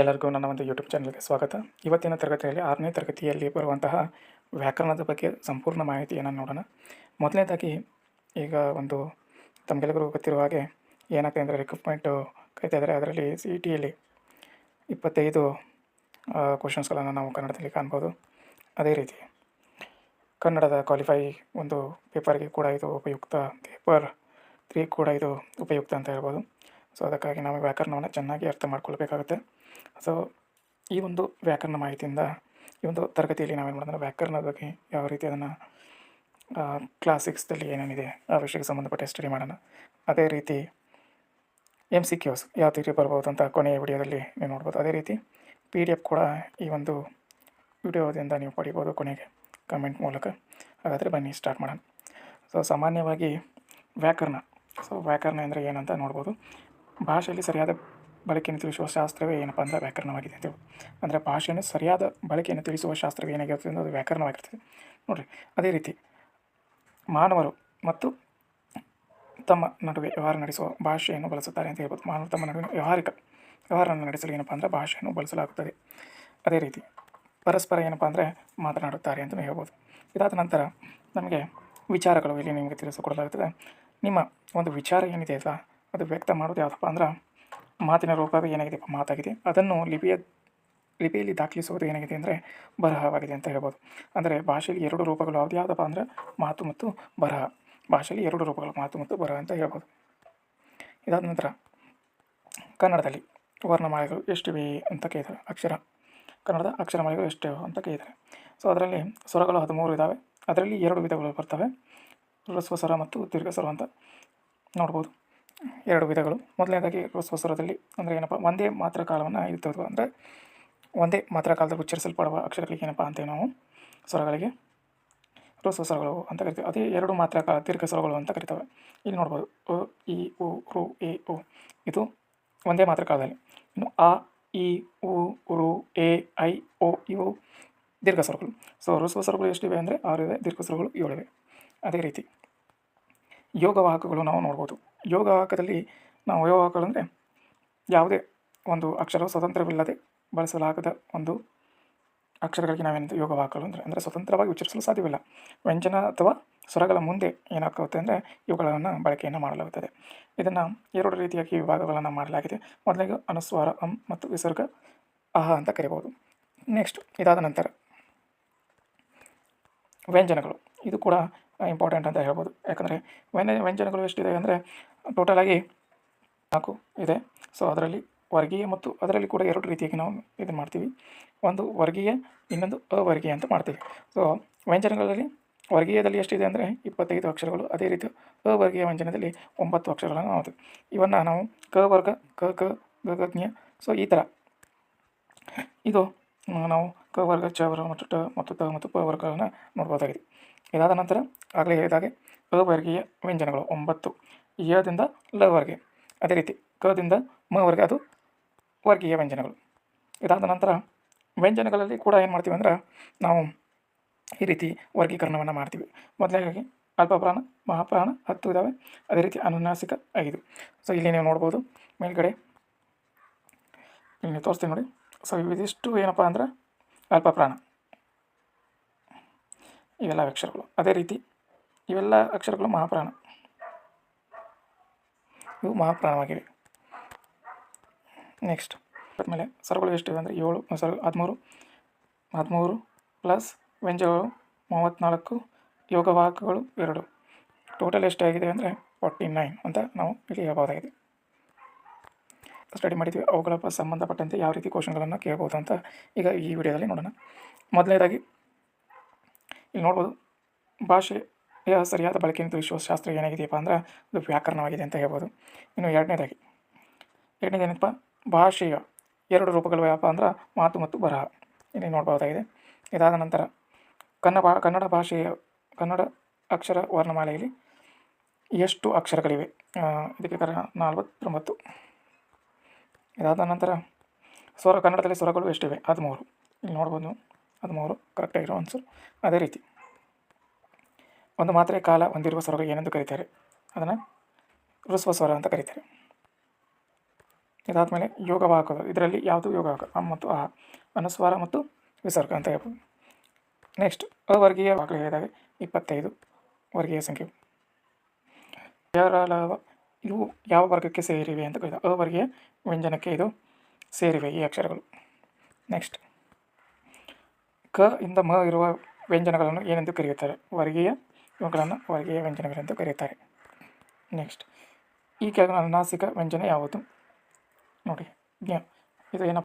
ಎಲ್ಲರಿಗೂ ನನ್ನ ಒಂದು ಯೂಟ್ಯೂಬ್ ಚಾನಲ್ಗೆ ಸ್ವಾಗತ. ಇವತ್ತಿನ ತರಗತಿಯಲ್ಲಿ, ಆರನೇ ತರಗತಿಯಲ್ಲಿ ಬರುವಂತಹ ವ್ಯಾಕರಣದ ಬಗ್ಗೆ ಸಂಪೂರ್ಣ ಮಾಹಿತಿಯನ್ನು ನೋಡೋಣ. ಮೊದಲನೇದಾಗಿ, ಈಗ ಒಂದು ತಮಗೆಲ್ಲರಿಗೂ ಗೊತ್ತಿರುವ ಹಾಗೆ ಏನಾಗ್ತದೆ ಅಂದರೆ ರಿಕ್ರೂಟ್ಮೆಂಟು ಕರಿತಾ ಇದ್ದಾರೆ ಅದರಲ್ಲಿ ಸಿ ಟಿಯಲ್ಲಿ ಇಪ್ಪತ್ತೈದು ಕ್ವಶನ್ಸ್ಗಳನ್ನು ನಾವು ಕನ್ನಡದಲ್ಲಿ ಕಾಣ್ಬೋದು. ಅದೇ ರೀತಿ, ಕನ್ನಡದ ಕ್ವಾಲಿಫೈ ಒಂದು ಪೇಪರ್ಗೆ ಕೂಡ ಇದು ಉಪಯುಕ್ತ ಪೇಪರ್ ತ್ರೀ ಕೂಡ ಇದು ಉಪಯುಕ್ತ ಅಂತ ಹೇಳ್ಬೋದು. ಸೊ ಅದಕ್ಕಾಗಿ ನಾವು ವ್ಯಾಕರಣವನ್ನು ಚೆನ್ನಾಗಿ ಅರ್ಥ ಮಾಡ್ಕೊಳ್ಬೇಕಾಗುತ್ತೆ. ಸೊ ಈ ಒಂದು ವ್ಯಾಕರಣ ಮಾಹಿತಿಯಿಂದ, ಈ ಒಂದು ತರಗತಿಯಲ್ಲಿ ನಾವೇನು ಮಾಡೋಣ ವ್ಯಾಕರಣದ ಬಗ್ಗೆ ಯಾವ ರೀತಿ ಅದನ್ನು ಕ್ಲಾಸಿಕ್ಸ್ದಲ್ಲಿ ಏನೇನಿದೆ, ಆ ವಿಷಯಕ್ಕೆ ಸಂಬಂಧಪಟ್ಟ ಸ್ಟಡಿ ಮಾಡೋಣ. ಅದೇ ರೀತಿ ಎಂ ಸಿ ಕ್ಯೂಸ್ ಯಾವ ರೀತಿ ಬರ್ಬೋದು ಅಂತ ಕೊನೆಯ ವಿಡಿಯೋದಲ್ಲಿ ನೀವು ನೋಡ್ಬೋದು. ಅದೇ ರೀತಿ ಪಿ ಡಿ ಎಫ್ ಕೂಡ ಈ ಒಂದು ವಿಡಿಯೋದಿಂದ ನೀವು ಪಡಿಬೋದು ಕೊನೆಗೆ ಕಮೆಂಟ್ ಮೂಲಕ. ಹಾಗಾದರೆ ಬನ್ನಿ ಸ್ಟಾರ್ಟ್ ಮಾಡೋಣ. ಸೊ ಸಾಮಾನ್ಯವಾಗಿ ವ್ಯಾಕರಣ. ಸೊ ವ್ಯಾಕರಣ ಅಂದರೆ ಏನಂತ ನೋಡ್ಬೋದು. ಭಾಷೆಯಲ್ಲಿ ಸರಿಯಾದ ಬಳಕೆಯನ್ನು ತಿಳಿಸುವ ಶಾಸ್ತ್ರವೇ ಏನಪ್ಪ ಅಂದರೆ ವ್ಯಾಕರಣವಾಗಿದೆ ಅಂತೇಳಿ ಅಂದರೆ ಭಾಷೆಯನ್ನು ಸರಿಯಾದ ಬಳಕೆಯನ್ನು ತಿಳಿಸುವ ಶಾಸ್ತ್ರವೇ ಏನಾಗಿರ್ತದೆ ಅಂದರೆ ಅದು ವ್ಯಾಕರಣವಾಗಿರ್ತದೆ. ನೋಡಿರಿ, ಅದೇ ರೀತಿ ಮಾನವರು ಮತ್ತು ತಮ್ಮ ನಡುವೆ ವ್ಯವಹಾರ ನಡೆಸುವ ಭಾಷೆಯನ್ನು ಬಳಸುತ್ತಾರೆ ಅಂತ ಹೇಳ್ಬೋದು. ಮಾನವರು ತಮ್ಮ ನಡುವಿನ ವ್ಯವಹಾರಿಕ ವ್ಯವಹಾರವನ್ನು ನಡೆಸಲು ಏನಪ್ಪ ಅಂದರೆ ಭಾಷೆಯನ್ನು ಬಳಸಲಾಗುತ್ತದೆ. ಅದೇ ರೀತಿ ಪರಸ್ಪರ ಏನಪ್ಪ ಅಂದರೆ ಮಾತನಾಡುತ್ತಾರೆ ಅಂತಲೂ ಹೇಳ್ಬೋದು. ಇದಾದ ನಂತರ ನಮಗೆ ವಿಚಾರಗಳು ಇಲ್ಲಿ ನಿಮಗೆ ತಿಳಿಸಿಕೊಡಲಾಗುತ್ತದೆ. ನಿಮ್ಮ ಒಂದು ವಿಚಾರ ಏನಿದೆ ಅಲ್ಲ ಅದು ವ್ಯಕ್ತ ಮಾಡೋದು ಯಾವುದಪ್ಪ ಅಂದ್ರೆ ಮಾತಿನ ರೂಪವೇ ಏನಾಗಿದೆ ಮಾತಾಗಿದೆ. ಅದನ್ನು ಲಿಪಿಯ ಲಿಪಿಯಲ್ಲಿ ದಾಖಲಿಸುವುದು ಏನಾಗಿದೆ ಅಂದರೆ ಬರಹವಾಗಿದೆ ಅಂತ ಹೇಳ್ಬೋದು. ಅಂದರೆ ಭಾಷೆಯಲ್ಲಿ ಎರಡು ರೂಪಗಳು, ಯಾವುದು ಯಾವುದಪ್ಪ ಅಂದರೆ ಮಾತು ಮತ್ತು ಬರಹ. ಭಾಷೆಯಲ್ಲಿ ಎರಡು ರೂಪಗಳು, ಮಾತು ಮತ್ತು ಬರಹ ಅಂತ ಹೇಳ್ಬೋದು. ಇದಾದ ನಂತರ ಕನ್ನಡದಲ್ಲಿ ವರ್ಣಮಾಲೆಗಳು ಎಷ್ಟಿವೆ ಅಂತ ಕೇಳಿದ್ದಾರೆ ಅಕ್ಷರ ಕನ್ನಡದ ಅಕ್ಷರಮಾಲೆಗಳು ಎಷ್ಟು ಅಂತ ಕೇಳಿದ್ದಾರೆ ಸೊ ಅದರಲ್ಲಿ ಸ್ವರಗಳು ಹದಿಮೂರು ಇದ್ದಾವೆ ಅದರಲ್ಲಿ ಎರಡು ವಿಧಗಳು ಬರ್ತವೆ. ಹ್ರಸ್ವ ಸ್ವರ ಮತ್ತು ದೀರ್ಘ ಸ್ವರ ಅಂತ ನೋಡ್ಬೋದು. ಎರಡು ವಿಧಗಳು. ಮೊದಲನೇದಾಗಿ ಸ್ವಸ್ವರದಲ್ಲಿ ಸ್ವರದಲ್ಲಿ ಅಂದರೆ ಏನಪ್ಪ, ಒಂದೇ ಮಾತ್ರ ಕಾಲವನ್ನು ಇರ್ತದ ಅಂದರೆ ಒಂದೇ ಮಾತ್ರ ಕಾಲದಲ್ಲಿ ಉಚ್ಚರಿಸಲ್ಪಡುವ ಅಕ್ಷರಗಳಿಗೆ ಏನಪ್ಪ ಅಂತೇವೆ ನಾವು ಸ್ವರಗಳಿಗೆ ಸ್ವರಗಳು ಅಂತ ಕರಿತೀವಿ. ಅದೇ ಎರಡು ಮಾತ್ರ ಕಾಲ ದೀರ್ಘ ಸ್ವರಗಳು ಅಂತ ಕರಿತವೆ. ಇಲ್ಲಿ ನೋಡ್ಬೋದು, ಅ, ಇ, ಉ, ರು, ಎ, ಉ. ಇದು ಒಂದೇ ಮಾತ್ರ ಕಾಲದಲ್ಲಿ. ಇನ್ನು ಆ, ಇ, ಉ, ರು, ಎ, ಐ, ಓ, ಇವು ದೀರ್ಘ ಸ್ವರಗಳು ಸೊ ಹ್ರಸ್ವ ಸ್ವರಗಳು ಎಷ್ಟಿವೆ ಅಂದರೆ ಆರಿವೆ ದೀರ್ಘ ಸ್ವರಗಳು ಏಳಿವೆ ಅದೇ ರೀತಿ ಯೋಗವಾಹಕಗಳು ನಾವು ನೋಡ್ಬೋದು. ಯೋಗವಾಹಕದಲ್ಲಿ ನಾವು ಯೋಗಾಕಗಳಂದರೆ ಯಾವುದೇ ಒಂದು ಅಕ್ಷರ ಸ್ವತಂತ್ರವಿಲ್ಲದೆ ಬಳಸಲಾಗದ ಒಂದು ಅಕ್ಷರಗಳಿಗೆ ನಾವೇನಂತ ಯೋಗವಾಕಗಳು ಅಂದರೆ ಅಂದರೆ ಸ್ವತಂತ್ರವಾಗಿ ಉಚ್ಚರಿಸಲು ಸಾಧ್ಯವಿಲ್ಲ. ವ್ಯಂಜನ ಅಥವಾ ಸ್ವರಗಳ ಮುಂದೆ ಏನಾಗುತ್ತೆ ಅಂದರೆ ಇವುಗಳನ್ನು ಬಳಕೆಯನ್ನು ಮಾಡಲಾಗುತ್ತದೆ. ಇದನ್ನು ಎರಡು ರೀತಿಯಾಗಿ ವಿಭಾಗಗಳನ್ನು ಮಾಡಲಾಗಿದೆ. ಮೊದಲಿಗೆ ಅನುಸ್ವಾರ, ಅಂ ಮತ್ತು ವಿಸರ್ಗ, ಅಹ ಅಂತ ಕರಿಬೋದು ನೆಕ್ಸ್ಟ್ ಇದಾದ ನಂತರ ವ್ಯಂಜನಗಳು. ಇದು ಕೂಡ ಇಂಪಾರ್ಟೆಂಟ್ ಅಂತ ಹೇಳ್ಬೋದು. ಯಾಕಂದರೆ ವ್ಯಂಜ, ವ್ಯಂಜನಗಳು ಎಷ್ಟಿದೆ ಅಂದರೆ ಟೋಟಲಾಗಿ ನಾಲ್ಕು ಇದೆ. ಸೊ ಅದರಲ್ಲಿ ವರ್ಗೀಯ ಮತ್ತು ಅದರಲ್ಲಿ ಕೂಡ ಎರಡು ರೀತಿಯಾಗಿ ನಾವು ಇದು ಮಾಡ್ತೀವಿ. ಒಂದು ವರ್ಗೀಯ, ಇನ್ನೊಂದು ಅವರ್ಗೀಯ ಅಂತ ಮಾಡ್ತೀವಿ. ಸೊ ವ್ಯಂಜನಗಳಲ್ಲಿ ವರ್ಗೀಯದಲ್ಲಿ ಎಷ್ಟಿದೆ ಅಂದರೆ ಇಪ್ಪತ್ತೈದು ಅಕ್ಷರಗಳು. ಅದೇ ರೀತಿ ಅವರ್ಗೀಯ ವ್ಯಂಜನದಲ್ಲಿ ಒಂಬತ್ತು ಅಕ್ಷರಗಳನ್ನು ನಾವು ಇವನ್ನು ನಾವು ಕ, ವರ್ಗ, ಕ ಕ, ಗ ಗ, ಜ್ಞ, ಸೊ, ಈ ಥರ ಇದು, ನಾವು ಕ, ವರ್ಗ, ಚ, ವರ್ಗ ಮತ್ತು ಟ ಮತ್ತು ತ ಮತ್ತು ಪ ವರ್ಗಗಳನ್ನು ನೋಡ್ಬೋದಾಗಿದೆ. ಇದಾದ ನಂತರ ಆಗಲೇ ಹೇಳಿದಾಗೆ ವರ್ಗೀಯ ವ್ಯಂಜನಗಳು ಒಂಬತ್ತು ಯದಿಂದ ಲವರ್ಗೆ ಅದೇ ರೀತಿ ಕದಿಂದ ಮ ವರ್ಗ ಅದು ವರ್ಗೀಯ ವ್ಯಂಜನಗಳು. ಇದಾದ ನಂತರ ವ್ಯಂಜನಗಳಲ್ಲಿ ಕೂಡ ಏನು ಮಾಡ್ತೀವಿ ಅಂದ್ರೆ, ನಾವು ಈ ರೀತಿ ವರ್ಗೀಕರಣವನ್ನು ಮಾಡ್ತೀವಿ. ಮೊದಲನೇದಾಗಿ ಅಲ್ಪಪ್ರಾಣ, ಮಹಾಪ್ರಾಣ, ಹತ್ತು ಇದ್ದಾವೆ ಅದೇ ರೀತಿ ಅನುನಾಸಿಕ ಐದು. ಸೊ ಇಲ್ಲಿ ನೀವು ನೋಡ್ಬೋದು, ಮೇಲ್ಗಡೆ ಇಲ್ಲಿ ತೋರಿಸ್ತೀನಿ ನೋಡಿ. ಸೊ ಇದಿಷ್ಟು ಏನಪ್ಪ ಅಂದ್ರೆ ಅಲ್ಪಪ್ರಾಣ. ಇವೆಲ್ಲ ಅಕ್ಷರಗಳು. ಅದೇ ರೀತಿ ಇವೆಲ್ಲ ಅಕ್ಷರಗಳು ಮಹಾಪ್ರಾಣ. ಇವು ಮಹಾಪ್ರಾಣವಾಗಿವೆ. ನೆಕ್ಸ್ಟ್ ಆದಮೇಲೆ ಸ್ವರಗಳು ಎಷ್ಟಿವೆ ಅಂದರೆ ಏಳು ಸರ್ ಹದಿಮೂರು ಹದಿಮೂರು ಪ್ಲಸ್ ವ್ಯಂಜಗಳು ಮೂವತ್ತ್ನಾಲ್ಕು ಯೋಗವಾಹಕಗಳು ಎರಡು. ಟೋಟಲ್ ಎಷ್ಟಾಗಿದೆ ಅಂದರೆ ಫಾರ್ಟಿ ನೈನ್ ಅಂತ ನಾವು ಇಲ್ಲಿ ಹೇಳ್ಬೋದಾಗಿದೆ. ಸ್ಟಡಿ ಮಾಡಿದ್ವಿ. ಅವುಗಳ ಸಂಬಂಧಪಟ್ಟಂತೆ ಯಾವ ರೀತಿ ಕ್ವಶನ್ಗಳನ್ನು ಕೇಳ್ಬೋದು ಅಂತ ಈಗ ಈ ವಿಡಿಯೋದಲ್ಲಿ ನೋಡೋಣ. ಮೊದಲನೇದಾಗಿ ಇಲ್ಲಿ ನೋಡ್ಬೋದು ಭಾಷೆಯ ಸರಿಯಾದ ಬಳಕೆಯನ್ನು ತಿಳಿಸುವ ಶಾಸ್ತ್ರ ಏನಾಗಿದೆಯಪ್ಪ ಅಂದ್ರೆ ಅದು ವ್ಯಾಕರಣವಾಗಿದೆ ಅಂತ ಹೇಳ್ಬೋದು. ಇನ್ನು ಎರಡನೇದಾಗಿ, ಎರಡನೇದೇನಪ್ಪ, ಭಾಷೆಯ ಎರಡು ರೂಪಗಳು ಯಾವಪ್ಪ ಅಂದ್ರೆ ಮಾತು ಮತ್ತು ಬರಹ. ಇಲ್ಲಿ ನೋಡ್ಬೋದಾಗಿದೆ. ಇದಾದ ನಂತರ ಕನ್ನಡ ಕನ್ನಡ ಭಾಷೆಯ ಕನ್ನಡ ಅಕ್ಷರ ವರ್ಣಮಾಲೆಯಲ್ಲಿ ಎಷ್ಟು ಅಕ್ಷರಗಳಿವೆ? ಇದಕ್ಕೆ ಕಾರಣ ನಲವತ್ತೊಂಬತ್ತು. ಇದಾದ ನಂತರ, ಸ್ವರ, ಕನ್ನಡದಲ್ಲಿ ಸ್ವರಗಳು ಎಷ್ಟಿವೆ? ಹದಿಮೂರು. ಇಲ್ಲಿ ನೋಡ್ಬೋದು. ಹದಿಮೂರು ಕರೆಕ್ಟಾಗಿರೋ ಆನ್ಸರ್ ಅದೇ ರೀತಿ. ಒಂದು ಮಾತ್ರೆ ಕಾಲ ಹೊಂದಿರುವ ಸ್ವರಗಳು ಏನೆಂದು ಕರೀತಾರೆ? ಅದನ್ನು ಋಸ್ವ ಸ್ವರ ಅಂತ ಕರೀತಾರೆ. ಇದಾದಮೇಲೆ ಯೋಗವಾಹಕಗಳು ಇದರಲ್ಲಿ ಯಾವುದು ಯೋಗವಾಹಕ ಅಮ್ ಮತ್ತು ಅಹ ಅನುಸ್ವಾರ ಮತ್ತು ವಿಸರ್ಗ ಅಂತ ಹೇಳ್ಬೋದು. ನೆಕ್ಸ್ಟ್ ಅವರ್ಗೀಯ ವಾಕ್ಯ ಹೇಳಿದಾಗ ಇಪ್ಪತ್ತೈದು ವರ್ಗೀಯ ಸಂಖ್ಯೆ. ಇವು ಯಾವ ವರ್ಗಕ್ಕೆ ಸೇರಿವೆ ಅಂತ ಕೇಳಿದ. ಅವರ್ಗೀಯ ವ್ಯಂಜನಕ್ಕೆ ಇದು ಸೇರಿವೆ ಈ ಅಕ್ಷರಗಳು. ನೆಕ್ಸ್ಟ್ ಕ ಇಂದ ಮ ಇರುವ ವ್ಯಂಜನಗಳನ್ನು ಏನೆಂದು ಕರೆಯುತ್ತಾರೆ. ವರ್ಗೀಯ ಇವುಗಳನ್ನು ವರ್ಗೀಯ ವ್ಯಂಜನಗಳೆಂದು ಕರೆಯುತ್ತಾರೆ. ನೆಕ್ಸ್ಟ್ ಈ ಕೆಳಗಿನ ಅನುನಾಸಿಕ ವ್ಯಂಜನ ಯಾವುದು? ನೋಡಿ. ಇದು ಏನಪ್ಪ